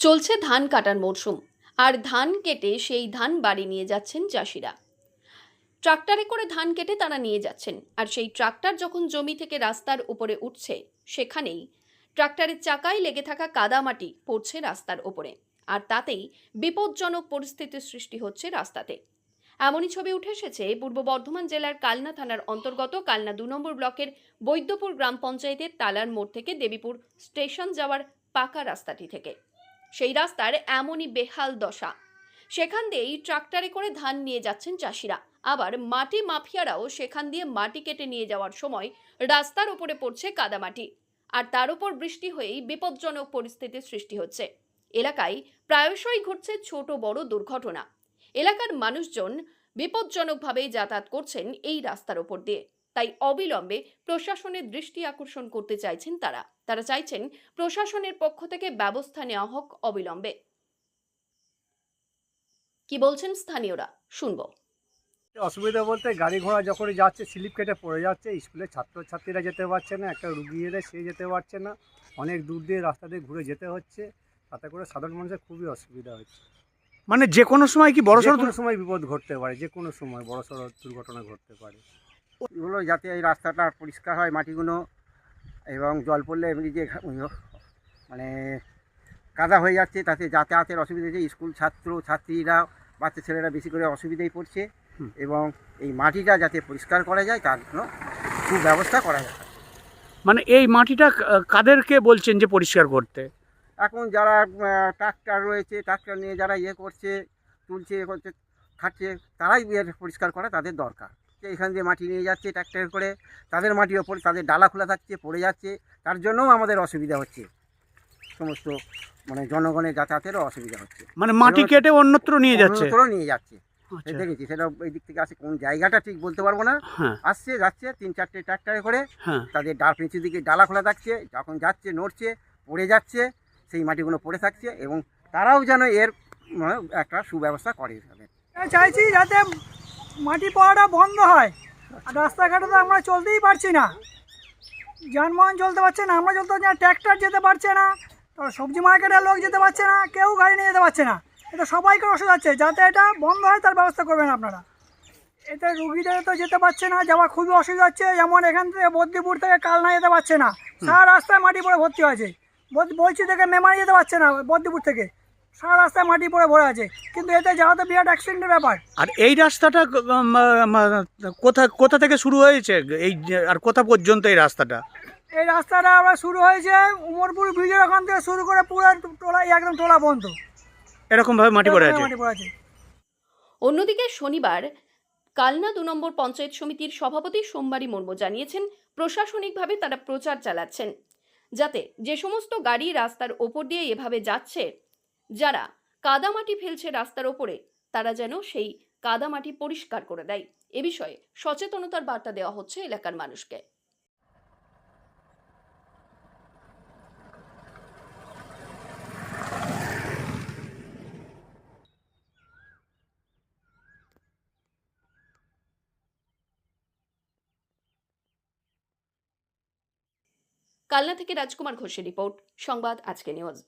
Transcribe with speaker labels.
Speaker 1: চলছে ধান কাটার মরশুম, আর ধান কেটে সেই ধান বাড়ি নিয়ে যাচ্ছেন চাষিরা। ট্রাক্টরে করে ধান কেটে তারা নিয়ে যাচ্ছেন, আর সেই ট্রাক্টর যখন জমি থেকে রাস্তার উপরে উঠছে, সেখানেই ট্রাক্টরের চাকায় লেগে থাকা কাদামাটি পড়ছে রাস্তার ওপরে আর তাতেই বিপজ্জনক পরিস্থিতির সৃষ্টি হচ্ছে রাস্তাতে। এমনই ছবি উঠে এসেছে পূর্ব বর্ধমান জেলার কালনা থানার অন্তর্গত কালনা দু নম্বর ব্লকের বৈদ্যপুর গ্রাম পঞ্চায়েতের তালার মোড় থেকে দেবীপুর স্টেশন যাওয়ার পাকা রাস্তাটি থেকে। সেই রাস্তার এমনই বেহাল দশা। সেখান দিয়েই ট্রাক্টরে করে ধান নিয়ে যাচ্ছেন চাষিরা। আবার মাটি মাফিয়ারাও সেখান দিয়ে মাটি কেটে নিয়ে যাওয়ার সময় রাস্তার উপরে পড়ছে কাদামাটি আর তার উপর বৃষ্টি হয়েই বিপজ্জনক পরিস্থিতির সৃষ্টি হচ্ছে। এলাকায় প্রায়শই ঘটছে ছোট বড় দুর্ঘটনা। এলাকার মানুষজন বিপজ্জনকভাবে যাতায়াত করছেন এই রাস্তার উপর দিয়ে। তাই অবিলম্বে প্রশাসনের দৃষ্টি আকর্ষণ করতে চাইছেন তারা। তারা চাইছেন প্রশাসনের পক্ষ থেকে ব্যবস্থা নেওয়া হোক অবিলম্বে। কি বলছেন স্থানীয়রা? শুনব।
Speaker 2: অসুবিধা বলতে গাড়ি ঘোড়া যখনই যাচ্ছে স্লিপ কেটে পড়ে যাচ্ছে স্কুলের ছাত্রছাত্রীরা যেতে পারছে না একটা রুগী এলে সে যেতে পারছে না। অনেক দূর দিয়ে রাস্তা দিয়ে ঘুরে যেতে হচ্ছে তাতে করে সাধারণ মানুষের খুবই অসুবিধা হচ্ছে।
Speaker 3: মানে যে কোনো সময় কি বড়
Speaker 2: যে
Speaker 3: সড়
Speaker 2: কোনো সময় বিপদ ঘটতে পারে যে কোনো সময় বড় সড়ো দুর্ঘটনা ঘটতে পারে।
Speaker 4: এগুলো যাতে এই রাস্তাটা পরিষ্কার হয় মাটিগুলো এবং জল পড়লে এমনি যে মানে কাদা হয়ে যাচ্ছে তাতে যাতায়াতের অসুবিধা হচ্ছে। স্কুল ছাত্র ছাত্রীরা বাচ্চা ছেলেরা বেশি করে অসুবিধায় পড়ছে। এবং এই মাটিটা যাতে পরিষ্কার করা যায় তার জন্য সুব্যবস্থা করা যায়।
Speaker 3: মানে এই মাটিটা কাদেরকে বলছেন যে পরিষ্কার করতে?
Speaker 4: এখন যারা ট্রাক্টর রয়েছে ট্রাক্টর নিয়ে যারা ইয়ে করছে তুলছে করছে খাচ্ছে তারাই পরিষ্কার করা তাদের দরকার। এখান দিয়ে মাটি নিয়ে যাচ্ছে ট্রাক্টর করে। তাদের মাটি ওপর তাদের ডালা খোলা থাকছে পড়ে যাচ্ছে। তার জন্যও আমাদের অসুবিধা হচ্ছে। সমস্ত মানে জনগণের যাতায়াতেরও অসুবিধা হচ্ছে।
Speaker 3: মানে মাটি কেটে অন্যত্র নিয়ে যাচ্ছে?
Speaker 4: অন্যত্র নিয়ে যাচ্ছে।
Speaker 3: আচ্ছা,
Speaker 4: দেখেছি সেটা এই দিক থেকে আসে কোন জায়গাটা ঠিক বলতে পারব না।
Speaker 3: হ্যাঁ।
Speaker 4: আসছে যাচ্ছে তিন চারটে ট্রাক্টরে করে।
Speaker 3: হ্যাঁ।
Speaker 4: তাদের ডাল নিচের দিকে ডালা খোলা থাকছে যখন যাচ্ছে নড়ছে পড়ে যাচ্ছে সেই মাটিগুলো পড়ে থাকছে এবং তারাও যেন এর মানে একটা সুব্যবস্থা করে
Speaker 5: চাইছি যাতে মাটি পড়াটা বন্ধ হয়। আর রাস্তাঘাটে তো আমরা চলতেই পারছি না। যানবাহন চলতে পারছে না আমরা চলতে পারছি না ট্র্যাক্টর যেতে পারছে না তারপর সবজি মার্কেটের লোক যেতে পারছে না কেউ গাড়ি নিয়ে যেতে পারছে না। এটা সবাইকে অসুবিধা হচ্ছে যাতে এটা বন্ধ হয় তার ব্যবস্থা করবেন আপনারা। এতে রুগীদের তো যেতে পারছে না যাওয়া খুবই অসুবিধা হচ্ছে যেমন এখান থেকে বদ্রিপুর থেকে কালনা যেতে পারছে না। সারা রাস্তায় মাটি পড়ে ভর্তি আছে বলছি থেকে মেমারি যেতে পারছে না বদ্রিপুর থেকে। সারা রাস্তায় মাটি পড়ে ভরে আছে। কিন্তু এতে যাওয়া তো বিরাট অ্যাক্সিডেন্টের ব্যাপার।
Speaker 3: আর এই রাস্তাটা কোথা কোথা থেকে শুরু হয়েছে? এই আর কোথা পর্যন্ত এই রাস্তাটা?
Speaker 5: এই রাস্তাটা আমরা শুরু হয়েছে উমরপুর ব্রিজের ওখান থেকে শুরু করে পুরো টোলা একদম টোলা পর্যন্ত।
Speaker 3: এরকম ভাবে
Speaker 5: মাটি পড়ে আছে।
Speaker 1: অন্যদিকে শনিবার কালনা দু নম্বর পঞ্চায়েত সমিতির সভাপতি সোমবারী মুর্মু জানিয়েছেন প্রশাসনিকভাবে তারা প্রচার চালাচ্ছেন। যাতে যে সমস্ত গাড়ি রাস্তার ওপর দিয়ে এভাবে যাচ্ছে যারা কাদামাটি ফেলছে রাস্তার ওপরে, তারা যেন সেই কাদামাটি পরিষ্কার করে দেয়। এ বিষয়ে সচেতনতার বার্তা দেওয়া হচ্ছে এলাকার মানুষকে। কালনা থেকে রাজকুমার ঘোষের রিপোর্ট, সংবাদ আজকে নিউজ।